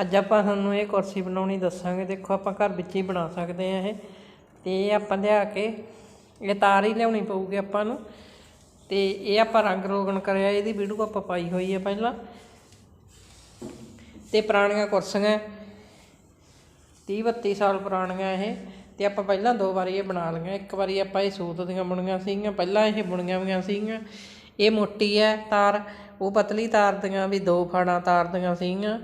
ਅੱਜ ਆਪਾਂ ਤੁਹਾਨੂੰ ਇਹ ਕੁਰਸੀ ਬਣਾਉਣੀ ਦੱਸਾਂਗੇ। ਦੇਖੋ ਆਪਾਂ ਘਰ ਵਿੱਚ ਹੀ ਬਣਾ ਸਕਦੇ ਆ ਇਹ। ਤੇ ਇਹ ਆਪਾਂ ਲਿਆ ਕੇ, ਇਹ ਤਾਰ ਹੀ ਲਿਆਉਣੀ ਪਊਗੀ ਆਪਾਂ ਨੂੰ। ਤੇ ਇਹ ਆਪਾਂ ਰੰਗ ਰੋਗਣ ਕਰਿਆ, ਇਹਦੀ ਵੀਡੀਓ ਆਪਾਂ ਪਾਈ ਹੋਈ ਹੈ ਪਹਿਲਾਂ। ਤੇ ਪੁਰਾਣੀਆਂ ਕੁਰਸੀਆਂ 30 32 ਸਾਲ ਪੁਰਾਣੀਆਂ ਇਹ। ਤੇ ਆਪਾਂ ਪਹਿਲਾਂ ਦੋ ਵਾਰੀ ਇਹ ਬਣਾ ਲਈਆਂ। ਇੱਕ ਵਾਰੀ ਆਪਾਂ ਇਹ ਸੂਤ ਦੀਆਂ ਬੁਣੀਆਂ ਸੀਗੀਆਂ, ਪਹਿਲਾਂ ਇਹ ਬੁਣੀਆਂ ਹੋਈਆਂ ਸੀਗੀਆਂ। ਇਹ ਮੋਟੀ ਹੈ ਤਾਰ, ਉਹ ਪਤਲੀ ਤਾਰ ਦੀਆਂ ਵੀ ਦੋ ਫਾੜਾਂ ਤਾਰ ਦੀਆਂ ਸੀਗੀਆਂ।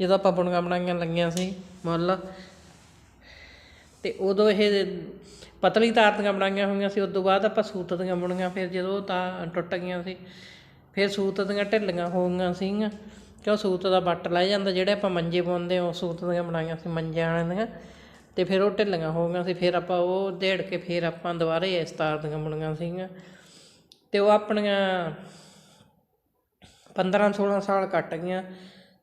ਜਦੋਂ ਆਪਾਂ ਬੁਣੀਆਂ ਬਣਾਈਆਂ ਲੱਗੀਆਂ ਸੀ, ਮੁੱਲ। ਤੇ ਉਦੋਂ ਇਹ ਪਤਲੀ ਤਾਰ ਦੀਆਂ ਬਣਾਈਆਂ ਹੋਈਆਂ ਸੀ ਉਸ ਤੋਂ ਬਾਅਦ ਆਪਾਂ ਸੂਤ ਦੀਆਂ ਬੁਣੀਆਂ, ਫਿਰ ਜਦੋਂ ਉਹ ਤਾਂ ਟੁੱਟ ਗਈਆਂ ਸੀ, ਫਿਰ ਸੂਤ ਦੀਆਂ ਢਿੱਲੀਆਂ ਹੋ ਗਈਆਂ ਸੀਗੀਆਂ ਕਿਉਂ ਸੂਤ ਦਾ ਬੱਟ ਲੈ ਜਾਂਦਾ, ਜਿਹੜੇ ਆਪਾਂ ਮੰਜੇ ਪਾਉਂਦੇ ਹਾਂ, ਉਹ ਸੂਤ ਦੀਆਂ ਬਣਾਈਆਂ ਸੀ ਮੰਜਿਆਂ ਵਾਲਿਆਂ ਦੀਆਂ। ਤੇ ਫਿਰ ਉਹ ਢਿੱਲੀਆਂ ਹੋ ਗਈਆਂ ਸੀ, ਫਿਰ ਆਪਾਂ ਉਹ ਢੇੜ ਕੇ ਫਿਰ ਆਪਾਂ ਦੁਬਾਰੇ ਇਸ ਤਾਰ ਦੀਆਂ ਬਣੀਆਂ ਸੀਗੀਆਂ। ਤੇ ਉਹ ਆਪਣੀਆਂ 15 16 ਸਾਲ ਕੱਟ ਗਈਆਂ।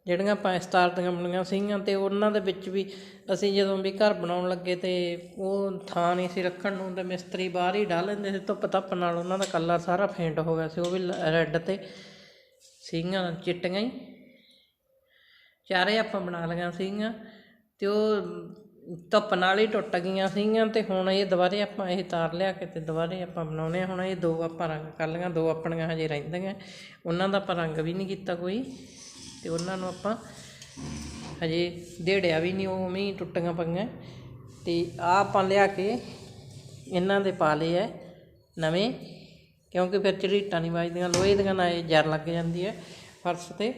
ਜਿਹੜੀਆਂ ਆਪਾਂ ਇਸ ਦੀਆਂ ਬਣੀਆਂ ਸੀਗੀਆਂ ਅਤੇ ਉਹਨਾਂ ਦੇ ਵਿੱਚ ਵੀ ਅਸੀਂ ਜਦੋਂ ਵੀ ਘਰ ਬਣਾਉਣ ਲੱਗੇ ਤੇ ਉਹ ਥਾਂ ਨਹੀਂ ਸੀ ਰੱਖਣ ਨੂੰ ਤੇ ਮਿਸਤਰੀ ਬਾਹਰ ਹੀ ਡਾਹ ਲੈਂਦੇ ਸੀ, ਧੁੱਪ ਧੱਪ ਨਾਲ ਉਹਨਾਂ ਦਾ ਕਲਰ ਸਾਰਾ ਫੇਂਟ ਹੋ ਗਿਆ ਸੀ, ਉਹ ਵੀ ਰੈੱਡ ਤੇ ਸੀਗੀਆਂ, ਚਿੱਟੀਆਂ ਹੀ। ਚਾਰੇ ਆਪਾਂ ਬਣਾ ਲਈਆਂ ਸੀਗੀਆਂ ਤੇ ਉਹ ਧੁੱਪ ਨਾਲ ਹੀ ਟੁੱਟ ਗਈਆਂ ਸੀਗੀਆਂ ਤੇ ਹੁਣ ਇਹ ਦੁਬਾਰੇ ਆਪਾਂ ਇਹ ਤਾਰ ਲਿਆ ਕੇ ਤੇ ਦੁਬਾਰੇ ਆਪਾਂ ਬਣਾਉਣੇ ਆ ਹੁਣ ਇਹ ਦੋ ਆਪਾਂ ਰੰਗ ਕਰ ਲਈਆਂ, ਦੋ ਆਪਣੀਆਂ ਹਜੇ ਰਹਿੰਦੀਆਂ, ਉਹਨਾਂ ਦਾ ਆਪਾਂ ਰੰਗ ਵੀ ਨਹੀਂ ਕੀਤਾ ਕੋਈ। ਤੇ ਉਹਨਾਂ ਨੂੰ ਆਪਾਂ ਹਜੇ ਢੇੜਿਆ ਵੀ ਨਹੀਂ, ਉਹ ਉਵੇਂ ਹੀ ਟੁੱਟੀਆਂ ਪਈਆਂ। ਤੇ ਆ ਆਪਾਂ ਲਿਆ ਕੇ ਇਹਨਾਂ ਦੇ ਪਾ ਲਏ ਐ ਨਵੇਂ, ਕਿਉਂਕਿ ਫਿਰ ਝਰੀਟਾਂ ਨਹੀਂ ਵੱਜਦੀਆਂ, ਲੋਹੇ ਦੀਆਂ ਨਾ ਇਹ ਜਰ ਲੱਗ ਜਾਂਦੀ ਹੈ ਫਰਸ਼ ਤੇ।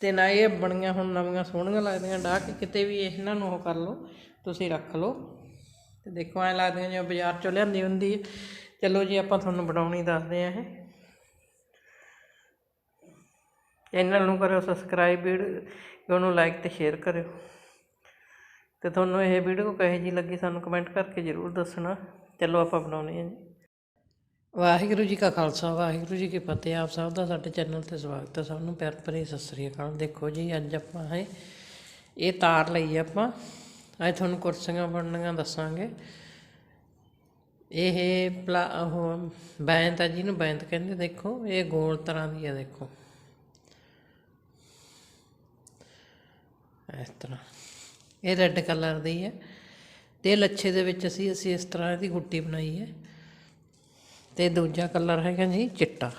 ਤੇ ਨਾ ਇਹ ਬਣੀਆਂ ਹੁਣ ਨਵੀਆਂ ਸੋਹਣੀਆਂ ਲੱਗਦੀਆਂ, ਡਾਹ ਕੇ ਕਿਤੇ ਵੀ ਇਹਨਾਂ ਨੂੰ ਉਹ ਕਰ ਲਓ, ਤੁਸੀਂ ਰੱਖ ਲਓ। ਤੇ ਦੇਖੋ, ਐ ਲੱਗਦੀਆਂ ਜਿਵੇਂ ਬਾਜ਼ਾਰ ਚੋਂ ਲਿਆਂਦੀ ਹੁੰਦੀ ਹੈ। ਚਲੋ ਜੀ, ਆਪਾਂ ਤੁਹਾਨੂੰ ਬਣਾਉਣੀ ਦੱਸਦੇ ਆ ਇਹ। ਚੈਨਲ ਨੂੰ ਕਰਿਓ ਸਬਸਕ੍ਰਾਈਬ ਵੀਡੀਓ ਨੂੰ ਲਾਈਕ ਤੇ ਸ਼ੇਅਰ ਕਰਿਓ। ਤੇ ਤੁਹਾਨੂੰ ਇਹ ਵੀਡੀਓ ਕਹੇ ਜੀ ਲੱਗੀ ਸਾਨੂੰ ਕਮੈਂਟ ਕਰਕੇ ਜ਼ਰੂਰ ਦੱਸਣਾ। ਚਲੋ ਆਪਾਂ ਬਣਾਉਣੇ ਆ ਜੀ। ਵਾਹਿਗੁਰੂ ਜੀ ਕਾ ਖਾਲਸਾ, ਵਾਹਿਗੁਰੂ ਜੀ ਕੀ ਫਤਿਹ। ਆਪ ਸਭ ਦਾ ਸਾਡੇ ਚੈਨਲ ਤੇ ਸਵਾਗਤ ਹੈ। ਸਭ ਨੂੰ ਪਿਆਰ ਭਰੀ ਸਤਿ ਸ੍ਰੀ ਅਕਾਲ। ਦੇਖੋ ਜੀ, ਅੱਜ ਆਪਾਂ ਹੈ ਇਹ ਤਾਰ ਲਈ ਆਪਾਂ। ਅੱਜ ਤੁਹਾਨੂੰ ਕੁਰਸੀਆਂ ਬਣਨੀਆਂ ਦੱਸਾਂਗੇ। ਇਹ ਪਲਾ, ਉਹ ਬੈਂਤ ਆ ਜਿਹਨੂੰ ਬੈਂਤ ਕਹਿੰਦੇ, ਦੇਖੋ। ਇਹ ਗੋਲ ਤਰ੍ਹਾਂ ਦੀ ਹੈ ਦੇਖੋ। ਇਸ ਤਰ੍ਹਾਂ। ਇਹ ਰੈੱਡ ਕਲਰ ਦੀ ਹੈ। ਤੇ ਲੱਛੇ ਦੇ ਵਿੱਚ ਅਸੀਂ ਅਸੀਂ ਇਸ ਤਰ੍ਹਾਂ ਦੀ ਗੁੱਟੀ ਬਣਾਈ ਹੈ। ਤੇ ਦੂਜਾ ਕਲਰ ਹੈਗਾ ਜੀ ਚਿੱਟਾ।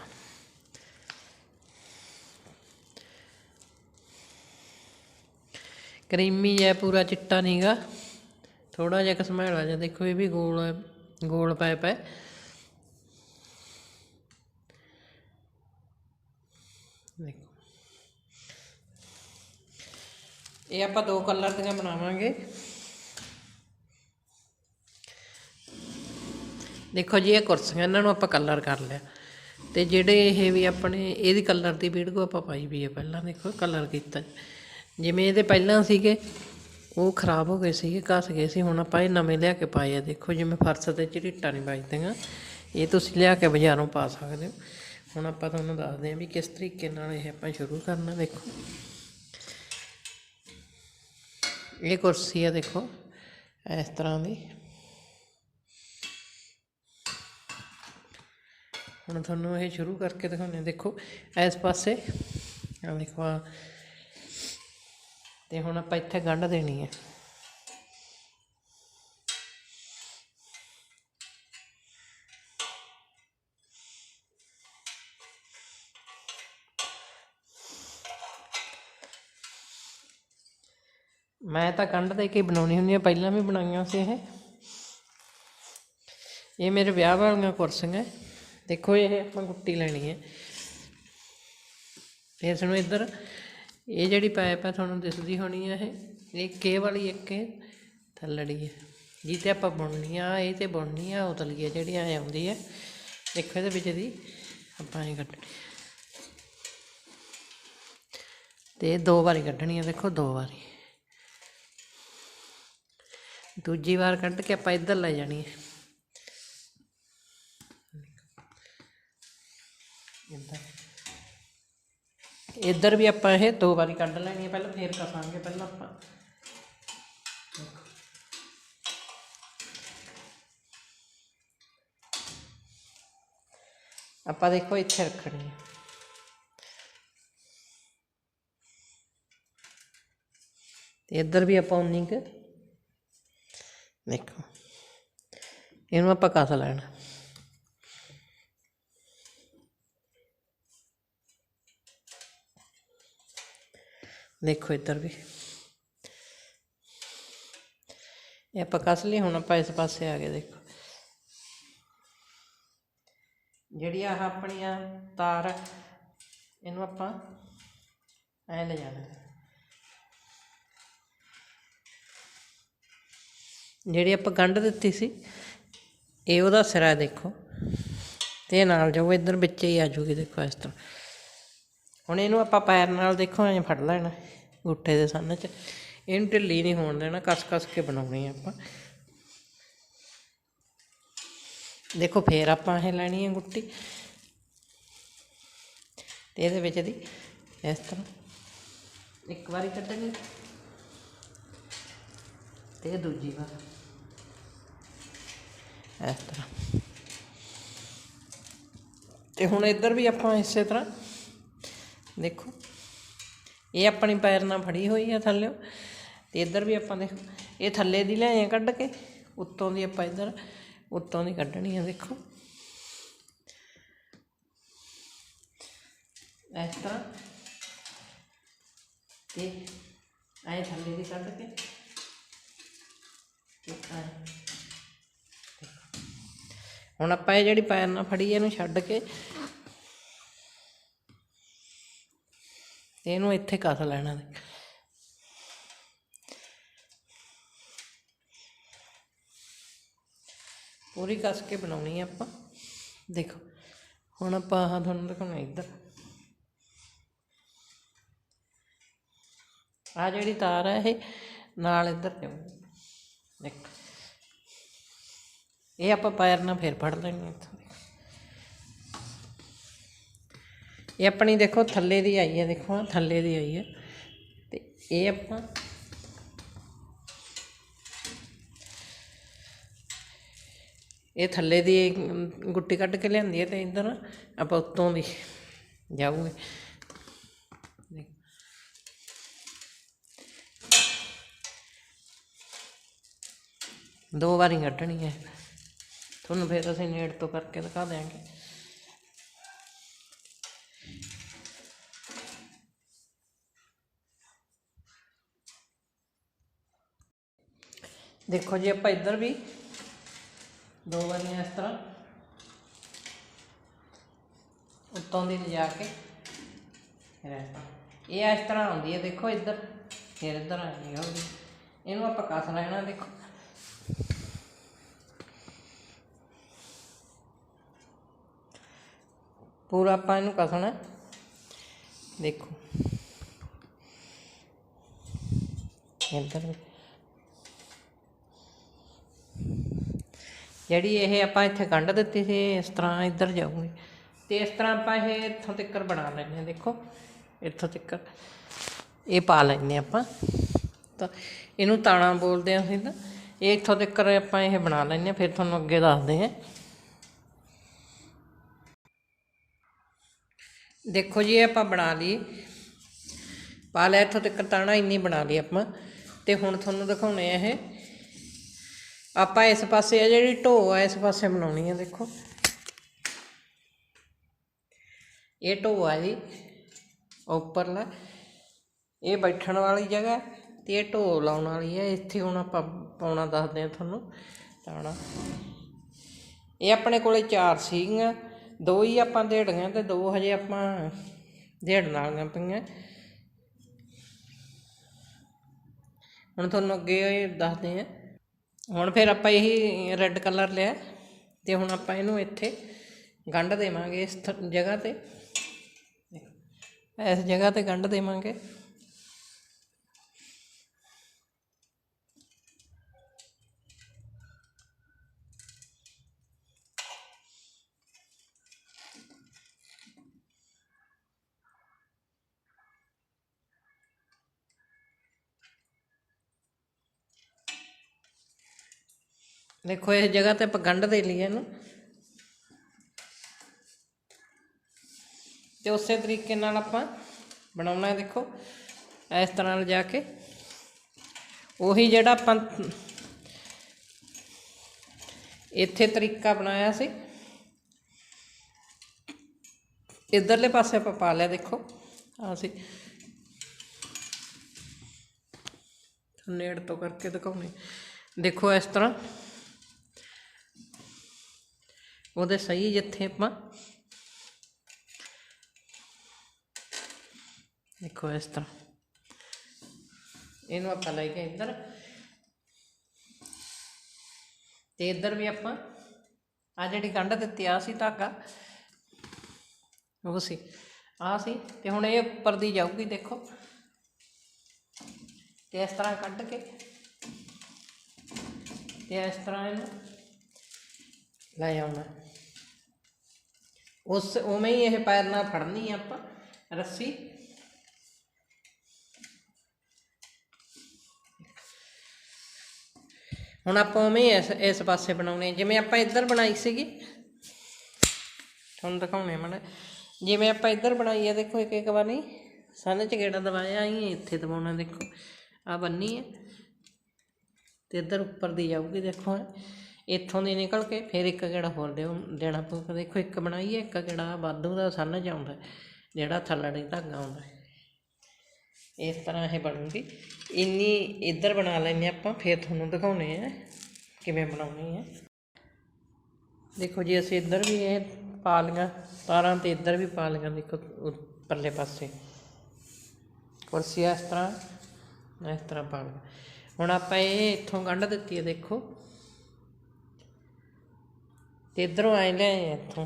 ਕਰੀਮੀ ਹੈ ਪੂਰਾ ਚਿੱਟਾ ਨਹੀਂਗਾ ਥੋੜਾ ਜਿਹਾ ਕਸਮੈਲਾ ਜਿਹਾ ਦੇਖੋ, ਇਹ ਵੀ ਗੋਲ ਗੋਲ ਪਾਇਪ ਹੈ ਦੇਖੋ ਇਹ ਆਪਾਂ ਦੋ ਕਲਰ ਦੀਆਂ ਬਣਾਵਾਂਗੇ। ਦੇਖੋ ਜੀ, ਇਹ ਕੁਰਸੀਆਂ, ਇਹਨਾਂ ਨੂੰ ਆਪਾਂ ਕਲਰ ਕਰ ਲਿਆ। ਤੇ ਜਿਹੜੇ ਇਹ ਵੀ ਆਪਣੇ, ਇਹਦੀ ਕਲਰ ਦੀ ਵੀਡੀਓ ਆਪਾਂ ਪਾਈ ਵੀ ਹੈ ਪਹਿਲਾਂ, ਦੇਖੋ, ਕਲਰ ਕੀਤਾ। ਜਿਵੇਂ ਇਹਦੇ ਪਹਿਲਾਂ ਸੀਗੇ, ਉਹ ਖਰਾਬ ਹੋ ਗਏ ਸੀਗੇ, ਘਸ ਗਏ ਸੀ, ਹੁਣ ਆਪਾਂ ਇਹ ਨਵੇਂ ਲਿਆ ਕੇ ਪਾਏ ਆ। ਦੇਖੋ, ਜਿਵੇਂ ਫਰਸ਼ ਤੇ ਝਰੀਟਾਂ ਨਹੀਂ ਵੱਜਦੀਆਂ, ਇਹ ਤੁਸੀਂ ਲਿਆ ਕੇ ਬਾਜ਼ਾਰੋਂ ਪਾ ਸਕਦੇ ਹੋ। ਹੁਣ ਆਪਾਂ ਤੁਹਾਨੂੰ ਦੱਸਦੇ ਹਾਂ ਵੀ ਕਿਸ ਤਰੀਕੇ ਨਾਲ ਇਹ ਆਪਾਂ ਸ਼ੁਰੂ ਕਰਨਾ, ਦੇਖੋ। ਇਹ ਕੁਰਸੀ ਆ ਦੇਖੋ ਇਸ ਤਰ੍ਹਾਂ ਦੀ ਹੁਣ ਤੁਹਾਨੂੰ ਇਹ ਸ਼ੁਰੂ ਕਰਕੇ ਦਿਖਾਉਂਦੇ ਹਾਂ ਦੇਖੋ ਇਸ ਪਾਸੇ ਆ ਦੇਖੋ ਆ ਤੇ ਹੁਣ ਆਪਾਂ ਇੱਥੇ ਗੰਢ ਦੇਣੀ ਹੈ ਮੈਂ ਤਾਂ ਗੰਢ ਦੇ ਕੇ ਬਣਾਉਣੀ ਹੁੰਦੀ ਆ, ਪਹਿਲਾਂ ਵੀ ਬਣਾਈਆਂ ਸੀ ਇਹ। ਇਹ ਮੇਰੇ ਵਿਆਹ ਵਾਲੀਆਂ ਕੁਰਸੀਆਂ ਦੇਖੋ ਇਹ ਆਪਾਂ ਗੁੱਟੀ ਲੈਣੀ ਹੈ ਇਸ ਨੂੰ ਇੱਧਰ, ਇਹ ਜਿਹੜੀ ਪਾਈਪ ਹੈ ਤੁਹਾਨੂੰ ਦਿਸਦੀ ਹੋਣੀ ਹੈ ਇਹ। ਇਹ ਕੇ ਵਾਲੀ ਇੱਕ ਇਹ ਥੱਲੜੀ ਹੈ ਜੀ ਤੇ ਆਪਾਂ ਬੁਣਨੀ ਆ, ਇਹ ਤੇ ਬੁਣਨੀ ਆ ਉਤਲੀ ਹੈ ਜਿਹੜੀ ਐ ਆਉਂਦੀ ਹੈ ਦੇਖੋ ਇਹਦੇ ਵਿੱਚ ਦੀ, ਆਪਾਂ ਇਹ ਕੱਢਣੀ ਤੇ ਦੋ ਵਾਰੀ ਕੱਢਣੀ ਹੈ ਦੇਖੋ ਦੋ ਵਾਰੀ। ਦੂਜੀ ਵਾਰ ਕੱਢ ਕੇ ਆਪਾਂ ਇੱਧਰ ਲੈ ਜਾਣੀ ਹੈ। ਇੱਧਰ। ਵੀ ਆਪਾਂ ਇਹ ਦੋ ਵਾਰੀ ਕੱਢ ਲੈਣੀ ਹੈ, ਪਹਿਲਾਂ ਫੇਰ ਕਸਾਂਗੇ ਪਹਿਲਾਂ ਆਪਾਂ। ਆਪਾਂ ਦੇਖੋ ਇੱਥੇ ਰੱਖਣੀ ਹੈ। ਤੇ ਇੱਧਰ ਵੀ ਆਪਾਂ ਉਨੀ ਕੁ ਦੇਖੋ। ਇਹਨੂੰ ਆਪਾਂ ਕੱਸ ਲੈਣਾ। ਦੇਖੋ ਇੱਧਰ ਵੀ। ਇਹ ਆਪਾਂ ਕੱਸ ਲਈ ਹੁਣ ਆਪਾਂ ਇਸ ਪਾਸੇ ਆ ਗਏ, ਦੇਖੋ। ਜਿਹੜੀ ਆਹ ਆਪਣੀ ਤਾਰ ਇਹਨੂੰ ਆਪਾਂ ਐ ਲੈ ਜਾਣਾ। ਜਿਹੜੀ ਆਪਾਂ ਗੰਢ ਦਿੱਤੀ ਸੀ, ਇਹ ਉਹਦਾ ਸਿਰਾ ਦੇਖੋ। ਤੇ ਇਹ ਨਾਲ ਜਾਓ, ਇੱਧਰ ਵਿੱਚ ਹੀ ਆ ਜੂਗੀ ਦੇਖੋ ਇਸ ਤਰ੍ਹਾਂ। ਹੁਣ ਇਹਨੂੰ ਆਪਾਂ ਪੈਰ ਨਾਲ ਦੇਖੋ, ਐਂ ਫੜ ਲੈਣਾ ਗੁੱਠੇ ਦੇ ਸੰਨ 'ਚ। ਇਹਨੂੰ ਢਿੱਲੀ ਨਹੀਂ ਹੋਣ ਦੇਣਾ, ਕਸ ਕਸ ਕੇ ਬਣਾਉਣੀ ਆ ਆਪਾਂ। ਦੇਖੋ, ਫੇਰ ਆਪਾਂ ਇਹ ਲੈਣੀ ਹੈ ਗੁੱਟੀ। ਤੇ ਇਹਦੇ ਵਿੱਚ ਦੀ ਇਸ ਤਰ੍ਹਾਂ ਇੱਕ ਵਾਰੀ ਕੱਢਣੀ। ਤੇ ਦੂਜੀ ਵਾਰ। ਇਸ ਤਰ੍ਹਾਂ ਤੇ ਹੁਣ ਇੱਧਰ ਵੀ ਆਪਾਂ ਇਸੇ ਤਰ੍ਹਾਂ, ਦੇਖੋ, ਇਹ ਆਪਣੀ ਪੈਰ ਨਾਲ ਫੜੀ ਹੋਈ ਹੈ ਥੱਲੇ ਤੇ ਇੱਧਰ ਵੀ ਆਪਾਂ ਦੇਖੋ, ਇਹ ਥੱਲੇ ਦੀ ਲਿਆਏ ਕੱਢ ਕੇ, ਉੱਤੋਂ ਦੀ ਆਪਾਂ ਇੱਧਰ, ਉੱਤੋਂ ਦੀ ਕੱਢਣੀ ਆ ਦੇਖੋ ਇਸ ਤਰ੍ਹਾਂ, ਤੇ ਐ ਥੱਲੇ ਦੀ ਕੱਢ ਕੇ, ਤੇ ਐਂ। ਹੁਣ ਆਪਾਂ ਇਹ ਜਿਹੜੀ ਪੈਰ ਨਾਲ ਫੜੀ ਇਹਨੂੰ ਛੱਡ ਕੇ ਇਹਨੂੰ ਇੱਥੇ ਕੱਸ ਲੈਣਾ ਪੂਰੀ ਕੱਸ ਕੇ ਬਣਾਉਣੀ ਆ ਆਪਾਂ। ਦੇਖੋ, ਹੁਣ ਆਪਾਂ ਆਹ ਤੁਹਾਨੂੰ ਦਿਖਾਉਣਾ ਇੱਧਰ। ਆ ਜਿਹੜੀ ਤਾਰ ਹੈ ਇਹ ਨਾਲ ਇੱਧਰ ਜਾਊਗੀ ਦੇਖੋ। ਇਹ ਆਪਾਂ ਪੈਰ ਨਾਲ ਫਿਰ ਫੜ ਲੈਣੀ ਇੱਥੋਂ। ਦੀ। ਇਹ ਆਪਣੀ ਦੇਖੋ, ਥੱਲੇ ਦੀ ਆਈ ਹੈ, ਦੇਖੋ ਥੱਲੇ ਦੀ ਆਈ ਹੈ। ਤੇ ਇਹ ਆਪਾਂ ਇਹ ਥੱਲੇ ਦੀ ਗੁੱਟੀ ਕੱਢ ਕੇ ਲਿਆਂਦੀ ਹੈ ਤੇ ਇੱਧਰ ਆਪਾਂ ਉੱਤੋਂ ਦੀ ਜਾਊਗੇ। ਦੋ ਵਾਰੀ ਕੱਢਣੀ ਹੈ। ਤੁਹਾਨੂੰ ਫਿਰ ਅਸੀਂ ਨੇੜ ਤੋਂ ਕਰਕੇ ਦਿਖਾ ਦਿਆਂਗੇ। ਦੇਖੋ ਜੀ, ਆਪਾਂ ਇੱਧਰ ਵੀ ਦੋ ਵਾਰੀਆਂ ਇਸ ਤਰ੍ਹਾਂ ਉੱਤੋਂ ਦੀ ਲਿਜਾ ਕੇ ਫਿਰ ਇਸ ਤਰ੍ਹਾਂ। ਇਹ ਇਸ ਤਰ੍ਹਾਂ ਆਉਂਦੀ ਹੈ, ਦੇਖੋ ਇੱਧਰ, ਫਿਰ ਇੱਧਰ ਆਉਂਦੀ ਹੋਗੀ ਇਹਨੂੰ ਆਪਾਂ ਕੱਸ ਲੈਣਾ, ਦੇਖੋ। ਪੂਰਾ ਆਪਾਂ ਇਹਨੂੰ ਕਸਣਾ। ਦੇਖੋ। ਇੱਧਰ ਜਿਹੜੀ ਇਹ ਆਪਾਂ ਇੱਥੇ ਗੰਢ ਦਿੱਤੀ ਸੀ, ਇਸ ਤਰ੍ਹਾਂ ਇੱਧਰ ਜਾਊਗੀ। ਤੇ ਇਸ ਤਰ੍ਹਾਂ ਆਪਾਂ ਇਹ ਇੱਥੋਂ ਤੱਕ ਬਣਾ ਲੈਂਦੇ ਹਾਂ, ਦੇਖੋ। ਇੱਥੋਂ ਤੱਕਰ। ਇਹ ਪਾ ਲੈਂਦੇ ਹਾਂ ਆਪਾਂ। ਤਾਂ ਇਹਨੂੰ ਤਾਣਾ ਬੋਲਦੇ ਆ ਅਸੀਂ ਤਾਂ। ਇਹ ਇੱਥੋਂ ਤੱਕ ਆਪਾਂ ਇਹ ਬਣਾ ਲੈਂਦੇ ਹਾਂ, ਫਿਰ ਤੁਹਾਨੂੰ ਅੱਗੇ ਦੱਸਦੇ ਹਾਂ। ਦੇਖੋ ਜੀ, ਇਹ ਆਪਾਂ ਬਣਾ ਲਈ। ਪਾ ਲਿਆ ਇੱਥੋਂ ਤੱਕ, ਤਾਣਾ ਇੰਨੀ ਬਣਾ ਲਈ ਆਪਾਂ। ਤੇ ਹੁਣ ਤੁਹਾਨੂੰ ਦਿਖਾਉਣੇ ਆ ਇਹ। ਆਪਾਂ ਇਸ ਪਾਸੇ ਆ, ਜਿਹੜੀ ਢੋ ਆ, ਇਸ ਪਾਸੇ ਬਣਾਉਣੀ ਆ, ਦੇਖੋ। ਇਹ ਢੋ ਆ ਜੀ, ਉੱਪਰਲਾ। ਇਹ ਬੈਠਣ ਵਾਲੀ ਜਗ੍ਹਾ ਤੇ ਇਹ ਢੋ ਲਾਉਣ ਵਾਲੀ ਹੈ। ਇੱਥੇ ਹੁਣ ਆਪਾਂ ਪਾਉਣਾ ਦੱਸਦੇ ਆ ਤੁਹਾਨੂੰ, ਤਾਣਾ। ਇਹ ਆਪਣੇ ਕੋਲੇ ਚਾਰ ਸੀਗੀਆਂ। ਦੋ ਹੀ ਆਪਾਂ ਦੇੜੀਆਂ ਤੇ ਦੋ ਹਜੇ ਆਪਾਂ ਦੇੜਨ ਵਾਲੀਆਂ ਪਈਆਂ। ਹੁਣ ਤੁਹਾਨੂੰ ਅੱਗੇ ਦੱਸਦੇ ਆ ਹੁਣ ਫਿਰ ਆਪਾਂ ਇਹੀ ਰੈੱਡ ਕਲਰ ਲਿਆ ਤੇ ਹੁਣ ਆਪਾਂ ਇਹਨੂੰ ਇੱਥੇ ਗੰਢ ਦੇਵਾਂਗੇ ਇਸ ਜਗ੍ਹਾ ਤੇ। ਇਸ ਜਗ੍ਹਾ ਤੇ ਗੰਢ ਦੇਵਾਂਗੇ। ਦੇਖੋ ਇਸ ਜਗ੍ਹਾ ਤੇ ਆਪਾਂ ਗੰਢ ਦੇ ਲਈ ਇਹਨੂੰ। ਤੇ ਉਸੇ ਤਰੀਕੇ ਨਾਲ ਆਪਾਂ ਬਣਾਉਣਾ ਹੈ, ਦੇਖੋ, ਇਸ ਤਰ੍ਹਾਂ ਲਿਜਾ ਕੇ। ਉਹੀ ਜਿਹੜਾ ਆਪਾਂ ਇੱਥੇ ਤਰੀਕਾ ਬਣਾਇਆ ਸੀ। ਇਧਰਲੇ ਪਾਸੇ ਆਪਾਂ ਪਾ ਲਿਆ, ਦੇਖੋ ਅਸੀਂ ਨੇੜ ਤੋਂ ਕਰਕੇ ਦਿਖਾਉਣੇ ਦੇਖੋ, ਇਸ ਤਰ੍ਹਾਂ ਉਹਦੇ ਸਹੀ ਜਿੱਥੇ ਆਪਾਂ ਦੇਖੋ ਇਸ ਤਰ੍ਹਾਂ। ਇਹਨੂੰ ਆਪਾਂ ਲੈ ਕੇ ਇੱਧਰ। ਤੇ ਇੱਧਰ ਵੀ ਆਪਾਂ ਆ ਜਿਹੜੀ ਗੰਢ ਦਿੱਤੀ ਆ ਸੀ ਧਾਗਾ। ਉਹ ਸੀ ਆ ਸੀ ਤੇ ਹੁਣ ਇਹ ਉੱਪਰ ਦੀ ਜਾਊਗੀ, ਦੇਖੋ। ਤੇ ਇਸ ਤਰ੍ਹਾਂ ਕੱਢ ਕੇ ਤੇ ਇਸ ਤਰ੍ਹਾਂ ਇਹਨੂੰ ਲੈ ਆਉਣਾ। ਉਸ ਉਵੇਂ ਹੀ ਇਹ ਪੈਰ ਨਾਲ ਫੜਨੀ ਆਪਾਂ, ਰੱਸੀ। ਹੁਣ ਆਪਾਂ ਉਵੇਂ ਇਸ ਇਸ ਪਾਸੇ ਬਣਾਉਣੇ ਜਿਵੇਂ ਆਪਾਂ ਇੱਧਰ ਬਣਾਈ ਸੀਗੀ। ਤੁਹਾਨੂੰ ਦਿਖਾਉਣੇ ਮਨ ਜਿਵੇਂ ਆਪਾਂ ਇੱਧਰ ਬਣਾਈ ਹੈ ਦੇਖੋ ਇੱਕ ਇੱਕ ਵਾਰ। ਨਹੀਂ ਸੰਨ ਚ ਗੇੜਾ ਦਵਾਇਆ ਹੀ ਇੱਥੇ ਦਬਾਉਣਾ, ਦੇਖੋ। ਆ ਬੰਨੀ ਹੈ ਤੇ ਇੱਧਰ ਉੱਪਰ ਦੀ ਜਾਊਗੀ, ਦੇਖੋ। ਇੱਥੋਂ ਦੀ ਨਿਕਲ ਕੇ ਫਿਰ ਇੱਕ ਗੇੜਾ ਹੋਰ ਦਿਓ ਦੇਣਾ ਪਊਗਾ। ਦੇਖੋ ਇੱਕ ਬਣਾਈਏ, ਇੱਕ ਗੇੜਾ ਵਾਧੂ ਦਾ ਸੰਨ ਚ ਆਉਂਦਾ ਜਿਹੜਾ ਥੱਲੜੀ ਧਾਗਾ ਆਉਂਦਾ ਇਸ ਤਰ੍ਹਾਂ ਇਹ ਬਣੂਗੀ। ਇੰਨੀ ਇੱਧਰ ਬਣਾ ਲੈਂਦੇ ਆਪਾਂ, ਫਿਰ ਤੁਹਾਨੂੰ ਦਿਖਾਉਣੇ ਆ ਕਿਵੇਂ ਬਣਾਉਣੀ ਹੈ ਦੇਖੋ ਜੀ, ਅਸੀਂ ਇੱਧਰ ਵੀ ਇਹ ਪਾ ਲਈਆਂ ਤਾਰਾਂ ਤੇ ਇੱਧਰ ਵੀ ਪਾ ਲਈਆਂ ਦੇਖੋ ਪਰਲੇ ਪਾਸੇ। ਕੁਰਸੀ ਇਸ ਤਰ੍ਹਾਂ ਇਸ ਤਰ੍ਹਾਂ ਪਾ ਲਈਆਂ ਹੁਣ ਆਪਾਂ ਇਹ ਇੱਥੋਂ ਗੰਢ ਦਿੱਤੀ ਹੈ, ਦੇਖੋ। ਤੇ ਇੱਧਰੋਂ ਆਏ ਲਿਆਏ ਇੱਥੋਂ।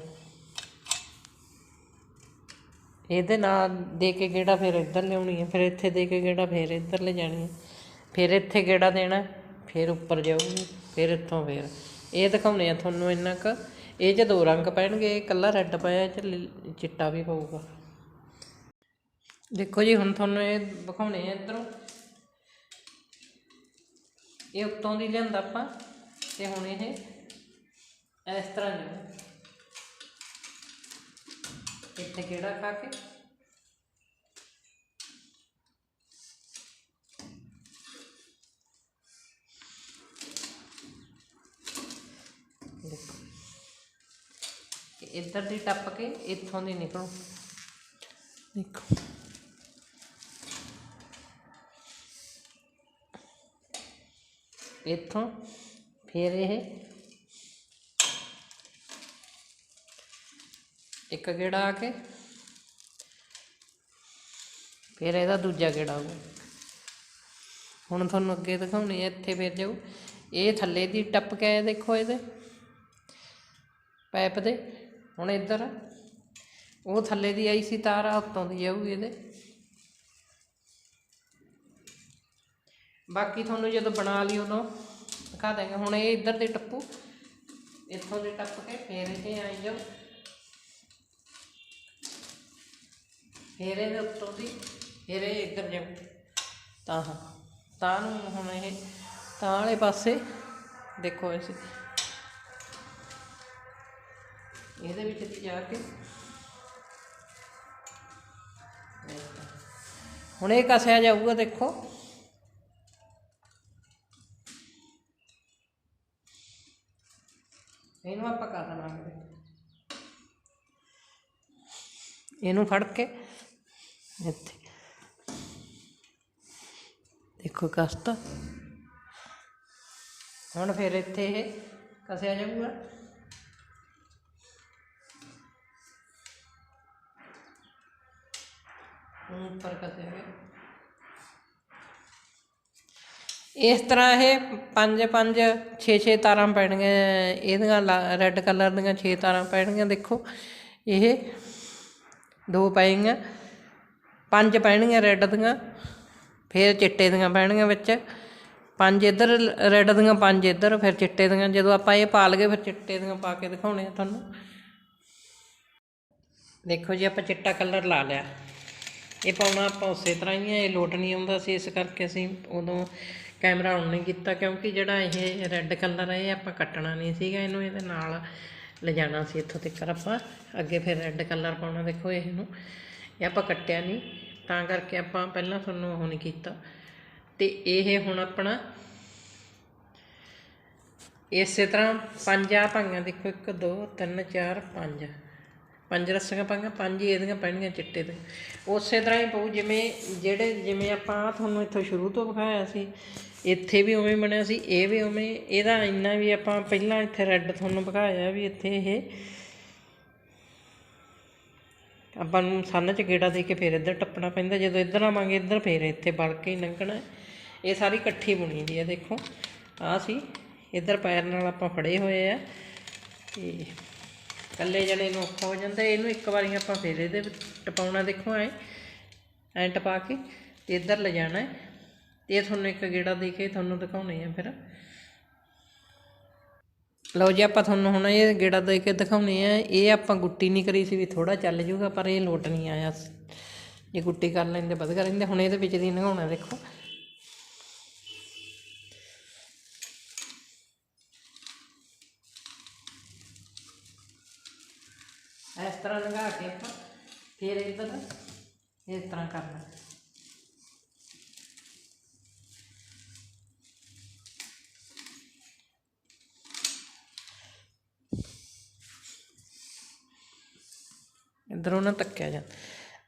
ਇਹਦੇ ਨਾਲ ਦੇ ਕੇ ਗੇੜਾ ਫਿਰ ਇੱਧਰ ਲਿਆਉਣੀ ਹੈ ਫਿਰ ਇੱਥੇ ਦੇ ਕੇ ਗੇੜਾ ਫਿਰ ਇੱਧਰ ਲੈ ਜਾਣੀ ਹੈ ਫਿਰ ਇੱਥੇ ਗੇੜਾ ਦੇਣਾ, ਫਿਰ ਉੱਪਰ ਜਾਊਗੀ, ਫਿਰ ਇੱਥੋਂ ਫਿਰ। ਇਹ ਦਿਖਾਉਣੇ ਆ ਤੁਹਾਨੂੰ ਇੰਨਾ ਕੁ। ਇਹ 'ਚ ਦੋ ਰੰਗ ਪੈਣਗੇ, ਇਹ ਇਕੱਲਾ ਰੈੱਡ ਪਾਇਆ 'ਚ ਚਿੱਟਾ ਵੀ ਪਊਗਾ। ਦੇਖੋ ਜੀ, ਹੁਣ ਤੁਹਾਨੂੰ ਇਹ ਦਿਖਾਉਣੇ ਆ ਇੱਧਰੋਂ। ਇਹ ਉੱਤੋਂ ਦੀ ਲਿਆਂਦਾ ਆਪਾਂ, ਤੇ ਹੁਣ ਇਹ ਇਸ ਤਰ੍ਹਾਂ ਜਾਊ ਇੱਥੇ ਕਿਹੜਾ ਖਾ ਕੇ? ਇੱਧਰ ਦੀ ਟੱਪ ਕੇ ਇੱਥੋਂ ਦੀ ਨਿਕਲੋ। ਦੇਖੋ। ਇੱਥੋਂ ਫਿਰ ਇਹ ਇੱਕ ਗੇੜਾ ਆ ਕੇ। ਫਿਰ ਇਹਦਾ ਦੂਜਾ ਗੇੜਾ ਆਊ ਹੁਣ ਤੁਹਾਨੂੰ ਅੱਗੇ ਦਿਖਾਉਣੀ ਹੈ ਇੱਥੇ ਫਿਰ ਜਾਊ। ਇਹ ਥੱਲੇ ਦੀ ਟੱਪ ਕੇ ਆਇਆ ਦੇਖੋ ਇਹਦੇ। ਪਾਈਪ ਦੇ। ਹੁਣ ਇੱਧਰ। ਉਹ ਥੱਲੇ ਦੀ ਆਈ ਸੀ ਤਾਰ ਆ ਉੱਤੋਂ ਦੀ ਜਾਊਗੀ ਇਹਦੇ। ਬਾਕੀ ਤੁਹਾਨੂੰ ਜਦੋਂ ਬਣਾ ਲਈ ਉਦੋਂ ਦਿਖਾ ਦਾਂਗੇ ਹੁਣ ਇਹ ਇੱਧਰ ਦੇ ਟੱਪੂ। ਇੱਥੋਂ ਦੇ ਟੱਪ ਕੇ ਫੇਰ ਇਹ ਆਈ ਜਾਓ ਫਿਰ ਦੇ ਉੱਤੋਂ ਦੀ ਫਿਰ ਇੱਧਰ ਜਾਊ ਤਾਂ ਤਾਂ ਨੂੰ ਹੁਣ ਇਹ, ਤਾਂ ਵਾਲੇ ਪਾਸੇ ਦੇਖੋ ਅਸੀਂ ਇਹਦੇ ਵਿੱਚ ਜਾ ਕੇ। ਹੁਣ ਇਹ ਕਸਿਆ ਜਾਊਗਾ, ਦੇਖੋ। ਇਹਨੂੰ ਆਪਾਂ ਕਰ ਲਵਾਂਗੇ ਇਹਨੂੰ ਫੜ ਕੇ ਦੇਖੋ ਕਸਤਾ ਹੁਣ ਫਿਰ ਇੱਥੇ ਇਹ ਕਸਿਆ ਜਾਊਗਾ ਹੁਣ ਉੱਪਰ ਕਸਿਆ ਗਿਆ ਇਸ ਤਰ੍ਹਾਂ ਇਹ ਪੰਜ ਪੰਜ 6 6 ਤਾਰਾਂ ਪੈਣਗੀਆਂ ਇਹਦੀਆਂ ਰੈੱਡ ਕਲਰ ਦੀਆਂ 6 ਤਾਰਾਂ ਪੈਣਗੀਆਂ ਦੇਖੋ ਇਹ ਦੋ ਪਏਗੀਆਂ ਪੰਜ ਪੈਣਗੀਆਂ ਰੈੱਡ ਦੀਆਂ, ਫਿਰ ਚਿੱਟੇ ਦੀਆਂ ਪੈਣਗੀਆਂ ਵਿੱਚ। ਪੰਜ ਇੱਧਰ, ਰੈੱਡ ਦੀਆਂ ਪੰਜ ਇੱਧਰ, ਫਿਰ ਚਿੱਟੇ ਦੀਆਂ। ਜਦੋਂ ਆਪਾਂ ਇਹ ਪਾ ਲਗੇ ਫਿਰ ਚਿੱਟੇ ਦੀਆਂ ਪਾ ਕੇ ਦਿਖਾਉਣੇ ਆ ਤੁਹਾਨੂੰ। ਦੇਖੋ ਜੀ, ਆਪਾਂ ਚਿੱਟਾ ਕਲਰ ਲਾ ਲਿਆ। ਇਹ ਪਾਉਣਾ ਆਪਾਂ ਉਸੇ ਤਰ੍ਹਾਂ ਹੀ ਹੈ ਇਹ ਲੋਟ ਨਹੀਂ ਆਉਂਦਾ ਸੀ, ਇਸ ਕਰਕੇ ਅਸੀਂ ਉਦੋਂ ਕੈਮਰਾ ਆਨ ਨਹੀਂ ਕੀਤਾ, ਕਿਉਂਕਿ ਜਿਹੜਾ ਇਹ ਰੈੱਡ ਕਲਰ ਹੈ ਇਹ ਆਪਾਂ ਕੱਟਣਾ ਨਹੀਂ ਸੀਗਾ। ਇਹਨੂੰ ਇਹਦੇ ਨਾਲ ਲਿਜਾਣਾ ਸੀ, ਇੱਥੋਂ ਤੱਕ ਆਪਾਂ। ਅੱਗੇ ਫਿਰ ਰੈੱਡ ਕਲਰ ਪਾਉਣਾ, ਦੇਖੋ ਇਹਨੂੰ। ਇਹ ਆਪਾਂ ਕੱਟਿਆ ਨਹੀਂ, ਤਾਂ ਕਰਕੇ ਆਪਾਂ ਪਹਿਲਾਂ ਤੁਹਾਨੂੰ ਉਹ ਨਹੀਂ ਕੀਤਾ। ਤੇ ਇਹ ਹੁਣ ਆਪਣਾ ਇਸੇ ਤਰ੍ਹਾਂ ਪੰਜ ਆ ਪਾਈਆਂ ਦੇਖੋ 1 2 3 4 5 ਪੰਜ ਰੱਸੀਆਂ ਪਾਈਆਂ, ਪੰਜ ਹੀ ਇਹਦੀਆਂ ਪੈਣੀਆਂ ਚਿੱਟੇ ਤੇ। ਉਸੇ ਤਰ੍ਹਾਂ ਹੀ ਪਊ, ਜਿਵੇਂ ਜਿਹੜੇ, ਜਿਵੇਂ ਆਪਾਂ ਆਹ ਤੁਹਾਨੂੰ ਇੱਥੋਂ ਸ਼ੁਰੂ ਤੋਂ ਵਿਖਾਇਆ ਸੀ, ਇੱਥੇ ਵੀ ਉਵੇਂ ਬਣਿਆ ਸੀ, ਇਹ ਵੀ ਉਵੇਂ। ਇਹਦਾ ਇੰਨਾ ਵੀ ਆਪਾਂ ਪਹਿਲਾਂ ਇੱਥੇ ਰੈੱਡ ਤੁਹਾਨੂੰ ਵਿਖਾਇਆ ਵੀ ਇੱਥੇ ਇਹ ਆਪਾਂ ਨੂੰ ਸੰਨ ਚ ਗੇੜਾ ਦੇ ਕੇ ਫਿਰ ਇੱਧਰ ਟੱਪਣਾ ਪੈਂਦਾ, ਜਦੋਂ ਇੱਧਰ ਆਵਾਂਗੇ, ਇੱਧਰ ਫਿਰ ਇੱਥੇ ਵੜ ਕੇ ਹੀ ਲੰਘਣਾ ਇਹ ਸਾਰੀ ਇਕੱਠੀ ਬੁਣੀ ਦੀ ਹੈ, ਦੇਖੋ। ਆ ਸੀ, ਇੱਧਰ ਪੈਰ ਨਾਲ ਆਪਾਂ ਫੜੇ ਹੋਏ ਆ। ਤੇ ਇਕੱਲੇ ਜਣੇ ਨੂੰ ਔਖਾ ਹੋ ਜਾਂਦਾ, ਇਹਨੂੰ ਇੱਕ ਵਾਰੀ ਆਪਾਂ ਫਿਰ ਇਹਦੇ ਟਪਾਉਣਾ, ਦੇਖੋ ਐ, ਐਂ ਟਪਾ ਕੇ ਤੇ ਇੱਧਰ ਲਿਜਾਣਾ ਹੈ। ਤੇ ਇਹ ਤੁਹਾਨੂੰ ਇੱਕ ਗੇੜਾ ਦੇ ਕੇ ਤੁਹਾਨੂੰ ਦਿਖਾਉਣੇ ਆ ਫਿਰ। ਲਓ ਜੀ, ਆਪਾਂ ਤੁਹਾਨੂੰ ਹੁਣ ਇਹ ਗੇੜਾ ਦੇ ਕੇ ਦਿਖਾਉਣੇ ਆ। ਇਹ ਆਪਾਂ ਗੁੱਟੀ ਨਹੀਂ ਕਰੀ ਸੀ ਵੀ ਥੋੜਾ ਚੱਲ ਜੂਗਾ, ਪਰ ਇਹ ਲੋਟ ਨਹੀਂ ਆਇਆ। ਜੇ ਗੁੱਟੀ ਕਰ ਲੈਂਦੇ, ਵਧੀਆ ਰਹਿੰਦੇ। ਹੁਣ ਇਹਦੇ ਵਿੱਚ ਦੀ ਨਗਾਉਣਾ ਦੇਖੋ। ਇਸ ਤਰ੍ਹਾਂ ਲਗਾ ਕੇ ਆਪਾਂ ਫਿਰ ਇੱਧਰ ਇਸ ਤਰ੍ਹਾਂ ਕਰਨਾ। ਇਧਰੋਂ ਨਾ ਤੱਕਿਆ ਜਾਂਦਾ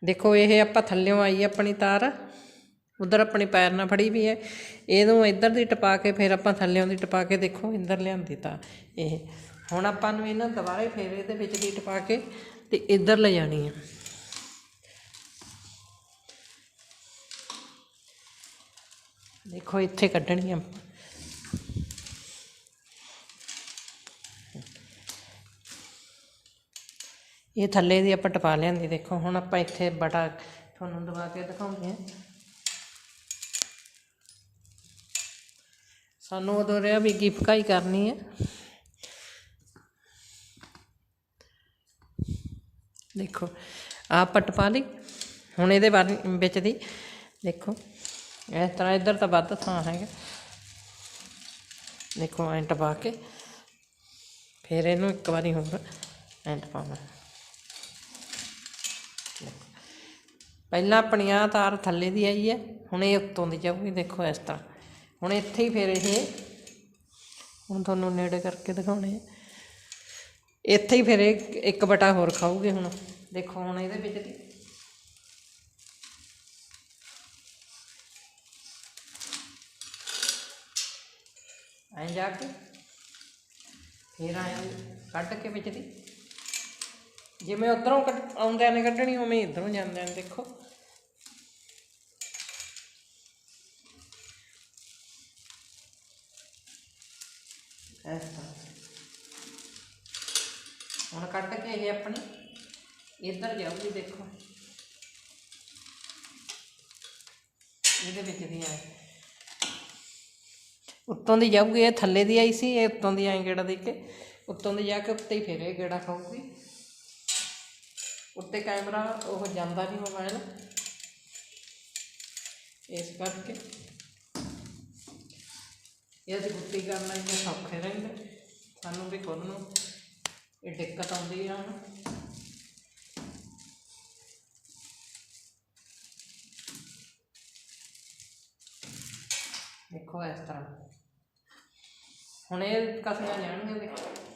ਦੇਖੋ, ਇਹ ਆਪਾਂ ਥੱਲਿਓਂ ਆਈ ਆਪਣੀ ਤਾਰ, ਉਧਰ ਆਪਣੇ ਪੈਰ ਨਾਲ ਫੜੀ ਵੀ ਹੈ। ਇਹਨੂੰ ਇੱਧਰ ਦੀ ਟਪਾ ਕੇ ਫਿਰ ਆਪਾਂ ਥੱਲਿਓਂ ਦੀ ਟਪਾ ਕੇ ਦੇਖੋ ਇੱਧਰ ਲਿਆਂਦੀ ਤਾਂ ਇਹ। ਹੁਣ ਆਪਾਂ ਨੂੰ ਇਹਨਾਂ ਦੁਬਾਰੇ ਫੇਰ ਇਹਦੇ ਵਿੱਚ ਦੀ ਟਪਾ ਕੇ ਤੇ ਇੱਧਰ ਲੈ ਜਾਣੀ ਹੈ। ਦੇਖੋ, ਇੱਥੇ ਕੱਢਣੀ ਆ ਇਹ ਥੱਲੇ ਦੀ ਆਪਾਂ ਟਪਾ ਲਿਆਂਦੀ, ਦੇਖੋ, ਹੁਣ ਆਪਾਂ ਇੱਥੇ ਬਟਾ ਤੁਹਾਨੂੰ ਦਬਾ ਕੇ ਦਿਖਾਉਂਦੇ ਹਾਂ। ਸਾਨੂੰ ਉਦੋਂ ਰਿਹਾ ਵੀ ਕੀ ਪਕਾਈ ਕਰਨੀ ਹੈ। ਦੇਖੋ ਆ ਪੱਟ ਪਾ ਲਈ। ਹੁਣ ਇਹਦੇ ਬਾਰੇ ਵਿੱਚ ਦੀ, ਦੇਖੋ, ਇਸ ਤਰ੍ਹਾਂ ਇੱਧਰ ਤਾਂ ਵੱਧ ਥਾਂ ਹੈਗਾ। ਦੇਖੋ, ਐਂ ਟਪਾ ਕੇ, ਫਿਰ ਇਹਨੂੰ ਇੱਕ ਵਾਰੀ ਹੋਰ ਐਂ ਟਪਾਉਣਾ ਪਹਿਲਾਂ ਆਪਣੀ ਆਹ ਤਾਰ ਥੱਲੇ ਦੀ ਆਈ ਹੈ, ਹੁਣ ਇਹ ਉੱਤੋਂ ਦੀ ਜਾਊਗੀ, ਦੇਖੋ ਇਸ ਤਰ੍ਹਾਂ। ਹੁਣ ਇੱਥੇ ਹੀ ਫਿਰ ਇਹ, ਹੁਣ ਤੁਹਾਨੂੰ ਨੇੜੇ ਕਰਕੇ ਦਿਖਾਉਣੇ ਆ। ਇੱਥੇ ਹੀ ਫਿਰ ਇਹ ਇੱਕ ਬਟਾ ਹੋਰ ਖਾਊਗੇ ਹੁਣ। ਦੇਖੋ ਹੁਣ ਇਹਦੇ ਵਿੱਚ ਦੀ। ਐਂ ਜਾ ਕੇ, ਫਿਰ ਐਂ ਕੱਢ ਕੇ ਵਿੱਚ ਦੀ। ਜਿਵੇਂ ਉਧਰੋਂ ਆਉਂਦਿਆਂ ਨੇ ਕੱਢਣੀ, ਉਵੇਂ ਇਧਰੋਂ ਜਾਂਦਿਆਂ ਨੇ, ਦੇਖੋ। ਇਸ ਤਰ੍ਹਾਂ ਹੁਣ ਕੱਟ ਕੇ ਇਹ ਆਪਣੀ ਇੱਧਰ ਜਾਊਗੀ, ਦੇਖੋ। ਇਹਦੇ ਵਿੱਚ ਦੀ ਆ ਉੱਤੋਂ ਦੀ ਜਾਊਗੀ, ਇਹ ਥੱਲੇ ਦੀ ਆਈ ਸੀ, ਇਹ ਉੱਤੋਂ ਦੀ ਆਈ ਗੇੜਾ ਦੇ ਕੇ। ਉੱਤੋਂ ਦੀ ਜਾ ਕੇ ਉੱਤੇ ਹੀ ਫਿਰ ਇਹ ਗੇੜਾ ਖਾਊਗੀ। ਉੱਤੇ ਕੈਮਰਾ, ਉਹ ਜਾਂਦਾ ਨਹੀਂ ਮੋਬਾਈਲ ਇਸ ਕਰਕੇ ਇਹ ਅਸੀਂ ਗੁੱਟੀ ਕਰਨਾ ਇੰਨੇ ਸੌਖੇ ਰਹਿੰਦੇ। ਸਾਨੂੰ ਵੀ ਖੁਦ ਨੂੰ ਇਹ ਦਿੱਕਤ ਆਉਂਦੀ ਆ ਹੁਣ ਦੇਖੋ ਇਸ ਤਰ੍ਹਾਂ। ਹੁਣ ਇਹ ਕਸੀਆਂ ਜਾਣਗੀਆਂ ਦੇਖੋ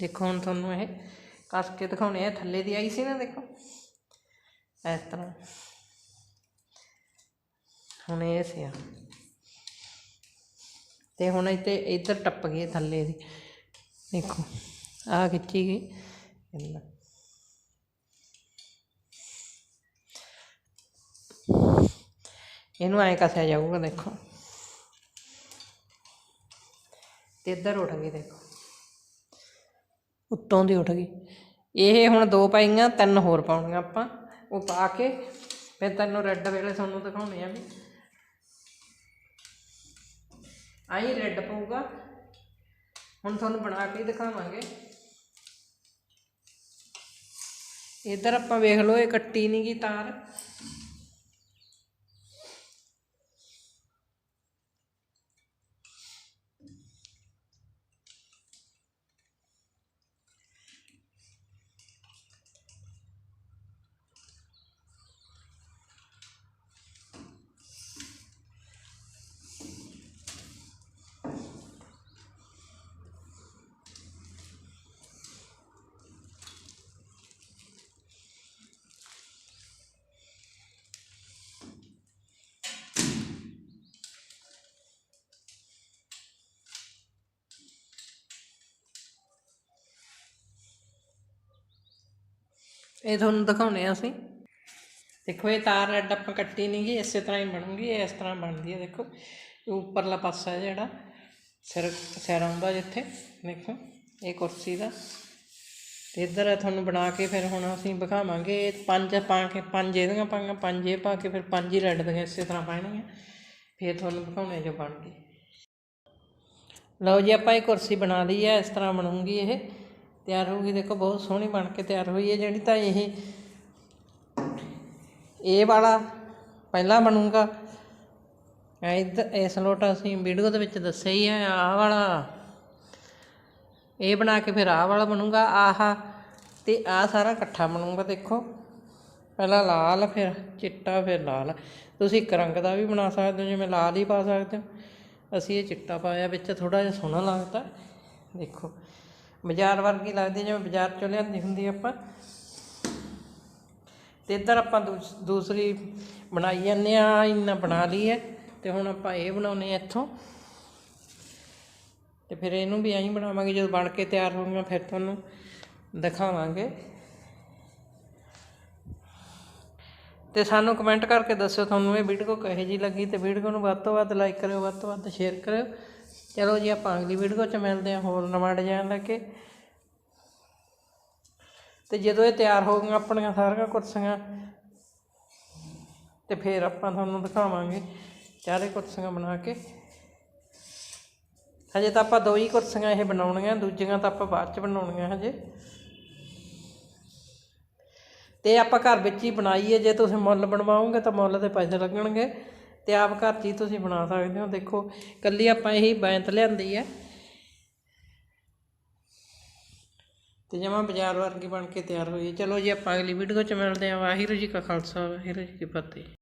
ਦੇਖੋ ਹੁਣ ਤੁਹਾਨੂੰ ਇਹ ਕੱਸ ਕੇ ਦਿਖਾਉਣੇ ਆ ਥੱਲੇ ਦੀ ਆਈ ਸੀ ਨਾ, ਦੇਖੋ। ਇਸ ਤਰ੍ਹਾਂ। ਹੁਣ ਇਹ ਸਿਆ ਤੇ ਹੁਣ ਇੱਥੇ ਇੱਧਰ ਟੱਪ ਗਈ ਥੱਲੇ ਦੀ। ਦੇਖੋ ਆ ਖਿੱਚੀ ਗਈ। ਇਹਨੂੰ ਐਂ ਕੱਸਿਆ ਜਾਊਗਾ, ਦੇਖੋ। ਤੇ ਇੱਧਰ ਉੱਠ ਗਈ, ਦੇਖੋ। ਉੱਤੋਂ ਦੀ ਉੱਠ ਗਈ। ਇਹ ਹੁਣ ਦੋ ਪਾਈਆਂ, ਤਿੰਨ ਹੋਰ ਪਾਉਣੀਆਂ ਆਪਾਂ। ਉਹ ਪਾ ਕੇ ਫਿਰ ਤੈਨੂੰ ਰੈੱਡ ਵੇਲੇ ਤੁਹਾਨੂੰ ਦਿਖਾਉਣੇ ਆ ਵੀ। ਆਈ ਰੈੱਡ ਪਊਗਾ। ਹੁਣ ਤੁਹਾਨੂੰ ਬਣਾ ਕੇ ਦਿਖਾਵਾਂਗੇ। ਇੱਧਰ ਆਪਾਂ ਵੇਖ ਲਓ, ਇਹ ਕੱਟੀ ਨਹੀਂ ਗਈ ਤਾਰ। ਇਹ ਤੁਹਾਨੂੰ ਦਿਖਾਉਣੇ ਆ ਅਸੀਂ। ਦੇਖੋ, ਇਹ ਤਾਰ ਐਡ ਆਪਾਂ ਕੱਟੀ ਨਹੀਂ ਗਈ, ਇਸੇ ਤਰ੍ਹਾਂ ਹੀ ਬਣੂਗੀ, ਇਹ ਇਸ ਤਰ੍ਹਾਂ ਬਣਦੀ ਹੈ ਦੇਖੋ। ਉੱਪਰਲਾ ਪਾਸਾ ਜਿਹੜਾ, ਸਿਰ ਸਿਰ ਆਉਂਦਾ ਜਿੱਥੇ, ਦੇਖੋ, ਇਹ ਕੁਰਸੀ ਦਾ। ਤੇ ਇੱਧਰ ਹੈ ਤੁਹਾਨੂੰ ਬਣਾ ਕੇ ਫਿਰ ਹੁਣ ਅਸੀਂ ਵਿਖਾਵਾਂਗੇ, ਇਹ ਪੰਜ ਪਾ ਕੇ, ਪੰਜ ਇਹਦੀਆਂ ਪਾਈਆਂ, ਪੰਜ ਇਹ ਪਾ ਕੇ, ਫਿਰ ਪੰਜ ਹੀ ਰੈਡ ਦੀਆਂ ਇਸੇ ਤਰ੍ਹਾਂ ਪਾਣੀਆਂ ਫਿਰ ਤੁਹਾਨੂੰ ਵਿਖਾਉਣੇ ਜੋ ਬਣ ਗਈ ਲਓ ਜੀ, ਆਪਾਂ ਇਹ ਕੁਰਸੀ ਬਣਾ ਲਈ ਹੈ ਇਸ ਤਰ੍ਹਾਂ ਬਣੂਗੀ ਇਹ। ਤਿਆਰ ਹੋਊਗੀ। ਦੇਖੋ, ਬਹੁਤ ਸੋਹਣੀ ਬਣ ਕੇ ਤਿਆਰ ਹੋਈ ਹੈ ਜਿਹੜੀ ਤਾਂ ਇਹ। ਇਹ ਵਾਲਾ ਪਹਿਲਾਂ ਬਣੂਗਾ। ਇੱਧਰ, ਇਸ ਲੋਟ ਅਸੀਂ ਵੀਡੀਓ ਦੇ ਵਿੱਚ ਦੱਸਿਆ ਹੀ ਹੈ, ਆਹ ਵਾਲਾ। ਇਹ ਬਣਾ ਕੇ ਫਿਰ ਆਹ ਵਾਲਾ ਬਣੂਗਾ, ਆਹ। ਤੇ ਆਹ ਸਾਰਾ ਇਕੱਠਾ ਬਣੂਗਾ, ਦੇਖੋ। ਪਹਿਲਾਂ ਲਾਲ, ਫਿਰ ਚਿੱਟਾ, ਫਿਰ ਲਾਲ। ਤੁਸੀਂ ਇੱਕ ਰੰਗ ਦਾ ਵੀ ਬਣਾ ਸਕਦੇ ਹੋ, ਜਿਵੇਂ ਲਾਲ ਹੀ ਪਾ ਸਕਦੇ ਹੋ। ਅਸੀਂ ਇਹ ਚਿੱਟਾ ਪਾਇਆ, ਵਿੱਚ ਥੋੜਾ ਜਿਹਾ ਸੋਹਣਾ ਲੱਗਦਾ। ਦੇਖੋ। ਬਾਜ਼ਾਰ ਵਰਗੀ ਲੱਗਦੀ ਜਿਵੇਂ ਬਾਜ਼ਾਰ ਚੋਂ ਲਿਆਂਦੀ ਹੁੰਦੀ ਆਪਾਂ। ਤੇ ਇੱਧਰ ਆਪਾਂ ਦੂਸ- ਦੂਸਰੀ ਬਣਾਈ ਜਾਂਦੇ ਆ ਇੰਨਾ ਬਣਾ ਲਈ ਹੈ ਤੇ ਹੁਣ ਆਪਾਂ ਇਹ ਬਣਾਉਨੇ ਆ ਇੱਥੋਂ। ਤੇ ਫਿਰ ਇਹਨੂੰ ਵੀ ਐਂ ਬਣਾਵਾਂਗੇ, ਜਦੋਂ ਬਣ ਕੇ ਤਿਆਰ ਹੋਊਗਾ ਫਿਰ ਤੁਹਾਨੂੰ ਦਿਖਾਵਾਂਗੇ। ਤੇ ਸਾਨੂੰ ਕਮੈਂਟ ਕਰਕੇ ਦੱਸਿਓ ਤੁਹਾਨੂੰ ਇਹ ਵੀਡੀਓ ਕਿਹੋ ਜਿਹੀ ਲੱਗੀ, ਤੇ ਵੀਡੀਓ ਨੂੰ ਵੱਧ ਤੋਂ ਵੱਧ ਲਾਈਕ ਕਰਿਓ, ਵੱਧ ਤੋਂ ਵੱਧ ਸ਼ੇਅਰ ਕਰਿਓ। ਚਲੋ ਜੀ, ਆਪਾਂ ਅਗਲੀ ਵੀਡੀਓ 'ਚ ਮਿਲਦੇ ਹਾਂ ਹੋਰ ਨਵਾਂ ਡਿਜ਼ਾਈਨ ਲੈ ਕੇ। ਤੇ ਜਦੋਂ ਇਹ ਤਿਆਰ ਹੋ ਗਈਆਂ ਆਪਣੀਆਂ ਸਾਰੀਆਂ ਕੁਰਸੀਆਂ, ਤੇ ਫਿਰ ਆਪਾਂ ਤੁਹਾਨੂੰ ਦਿਖਾਵਾਂਗੇ ਚਾਰੇ ਕੁਰਸੀਆਂ ਬਣਾ ਕੇ। ਹਜੇ ਤਾਂ ਆਪਾਂ ਦੋ ਹੀ ਕੁਰਸੀਆਂ ਇਹ ਬਣਾਉਣੀਆਂ, ਦੂਜੀਆਂ ਤਾਂ ਆਪਾਂ ਬਾਅਦ ਚ ਬਣਾਉਣੀਆਂ ਹਜੇ। ਤੇ ਆਪਾਂ ਘਰ ਵਿੱਚ ਹੀ ਬਣਾਈਏ, ਜੇ ਤੁਸੀਂ ਮੁੱਲ ਬਣਵਾਓਗੇ ਤਾਂ ਮੁੱਲ ਦੇ ਪੈਸੇ ਲੱਗਣਗੇ। ਤੇ ਆਪ ਘਰ 'ਚ ਹੀ ਤੁਸੀਂ ਬਣਾ ਸਕਦੇ ਹੋ। ਦੇਖੋ, ਕੱਲੀ ਆਪਾਂ ਇਹੀ ਬੈਂਤ ਲਿਆਂਦੀ ਹੈ। ਤੇ ਜਮਾ ਬਾਜ਼ਾਰ ਵਰਗੀ ਬਣ ਕੇ ਤਿਆਰ ਹੋਈ ਚਲੋ ਜੀ, ਆਪਾਂ ਅਗਲੀ ਵੀਡੀਓ 'ਚ ਮਿਲਦੇ ਹਾਂ। ਵਾਹਿਗੁਰੂ ਜੀ ਕਾ ਖਾਲਸਾ, ਵਾਹਿਗੁਰੂ ਜੀ ਕੀ ਫਤਿਹ।